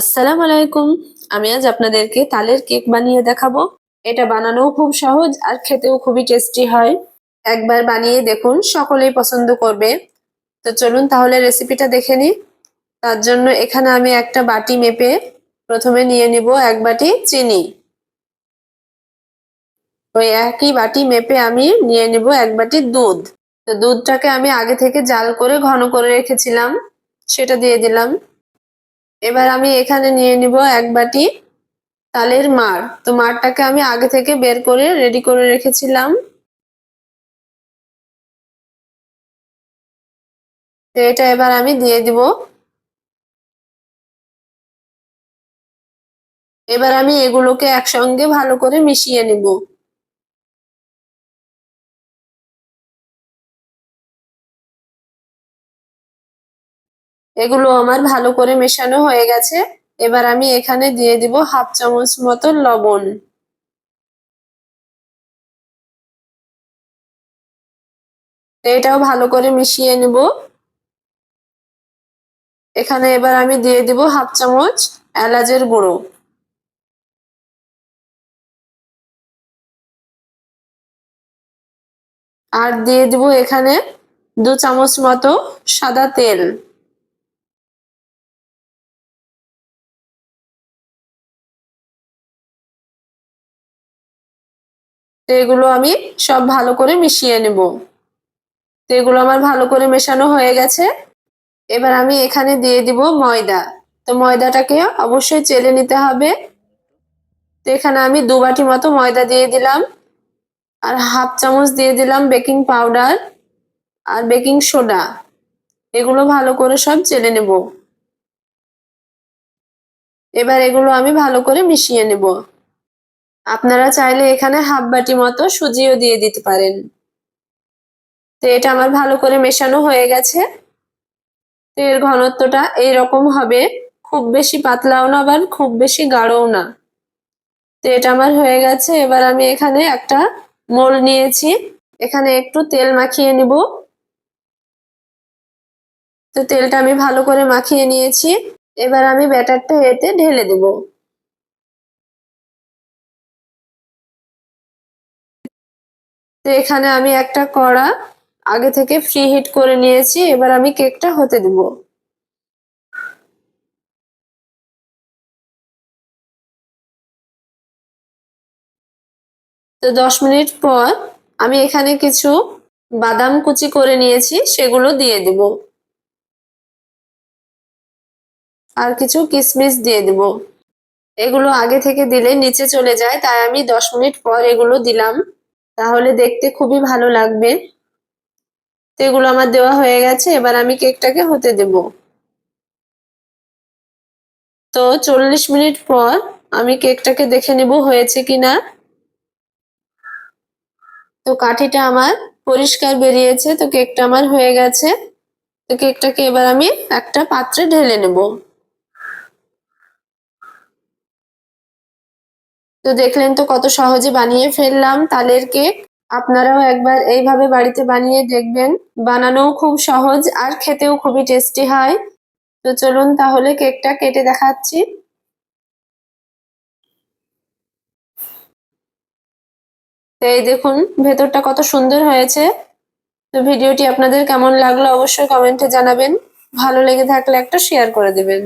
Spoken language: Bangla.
আসসালামু আলাইকুম। আমি আজ আপনাদেরকে তালের কেক বানিয়ে দেখাবো। এটা বানানোও খুব সহজ আর খেতেও খুবই টেস্টি হয়। একবার বানিয়ে দেখুন, সকলেই পছন্দ করবে। তো চলুন তাহলে রেসিপিটা দেখে নিই। তার জন্য এখানে আমি একটা বাটি মেপে প্রথমে নিয়ে নিব এক বাটি চিনি। ওই একই বাটি মেপে আমি নিয়ে নিব এক বাটি দুধ। তো দুধটাকে আমি আগে থেকে জাল করে ঘন করে রেখেছিলাম। সেটা দিয়ে দিলাম। এবার আমি এখানে নিয়ে নিব এক বাটি তালের মার তো মারটাকে আমি আগে থেকে বের করে রেডি করে রেখেছিলাম। এটা এবার আমি দিয়ে দিব। এবার আমি এগুলোকে একসঙ্গে ভালো করে মিশিয়ে নিব। এগুলো আমার ভালো করে মেশানো হয়ে গেছে। এবার আমি এখানে দিয়ে দিব হাফ চামচ মতো লবণ। এটাও ভালো করে মিশিয়ে নেব। এখানে এবার আমি দিয়ে দিব হাফ চামচ এলাচের গুঁড়ো। আর দিয়ে দিব এখানে দু চামচ মতো সাদা তেল। তো এগুলো আমি সব ভালো করে মিশিয়ে নেব। তো এগুলো আমার ভালো করে মেশানো হয়ে গেছে। এবার আমি এখানে দিয়ে দিব ময়দা। তো ময়দাটাকে অবশ্যই চেলে নিতে হবে। তো এখানে আমি দু বাটি মতো ময়দা দিয়ে দিলাম। আর হাফ চামচ দিয়ে দিলাম বেকিং পাউডার আর বেকিং সোডা। এগুলো ভালো করে সব চেলে নেব। এবার এগুলো আমি ভালো করে মিশিয়ে নেব। আপনারা চাইলে এখানে হাফ বাটি মতো সুজিও দিয়ে দিতে পারেন। তো এটা আমার ভালো করে মেশানো হয়ে গেছে। তো এর ঘনত্বটা এইরকম হবে, খুব বেশি পাতলাও না আবার খুব বেশি গাঢ়ও না। তো এটা আমার হয়ে গেছে, এবার আমি এখানে একটা মোল নিয়েছি। এখানে একটু তেল মাখিয়ে নিব। তো তেলটা আমি ভালো করে মাখিয়ে নিয়েছি। এবার আমি ব্যাটারটা এতে ঢেলে দেবো। তো এখানে আমি একটা কড়া আগে থেকে ফ্রি হিট করে নিয়েছি, এবার আমি কেকটা হতে দেব। তো দশ মিনিট পর আমি এখানে কিছু বাদাম কুচি করে নিয়েছি, সেগুলো দিয়ে দেব। আর কিছু কিশমিশ দিয়ে দেব। এগুলো আগে থেকে দিলে নিচে চলে যায়, তাই আমি দশ মিনিট পর এগুলো দিলাম। তাহলে দেখতে খুবই ভালো লাগবে। তো এগুলো আমার দেওয়া হয়ে গেছে, এবার আমি কেকটাকে হতে দেব। তো চল্লিশ মিনিট পর আমি কেকটাকে দেখে নেব হয়েছে কিনা। তো কাঠিটা আমার পরিষ্কার বেরিয়েছে, তো কেকটা আমার হয়ে গেছে। তো কেকটাকে এবার আমি একটা পাত্রে ঢেলে নেব। তো দেখলেন তো কত সহজে বানিয়ে ফেললাম তালের কেক আপনারাও একবার এইভাবে বাড়িতে বানিয়ে দেখবেন। বানানোও খুব সহজ আর খেতেও খুবই টেস্টি হয়। তো চলুন তাহলে কেকটা কেটে দেখাচ্ছি। এই দেখুন, ভেতরটা কত সুন্দর হয়েছে। তো ভিডিওটি আপনাদের কেমন লাগল অবশ্যই কমেন্টে জানাবেন। ভালো লেগে থাকলে একটা শেয়ার করে দেবেন।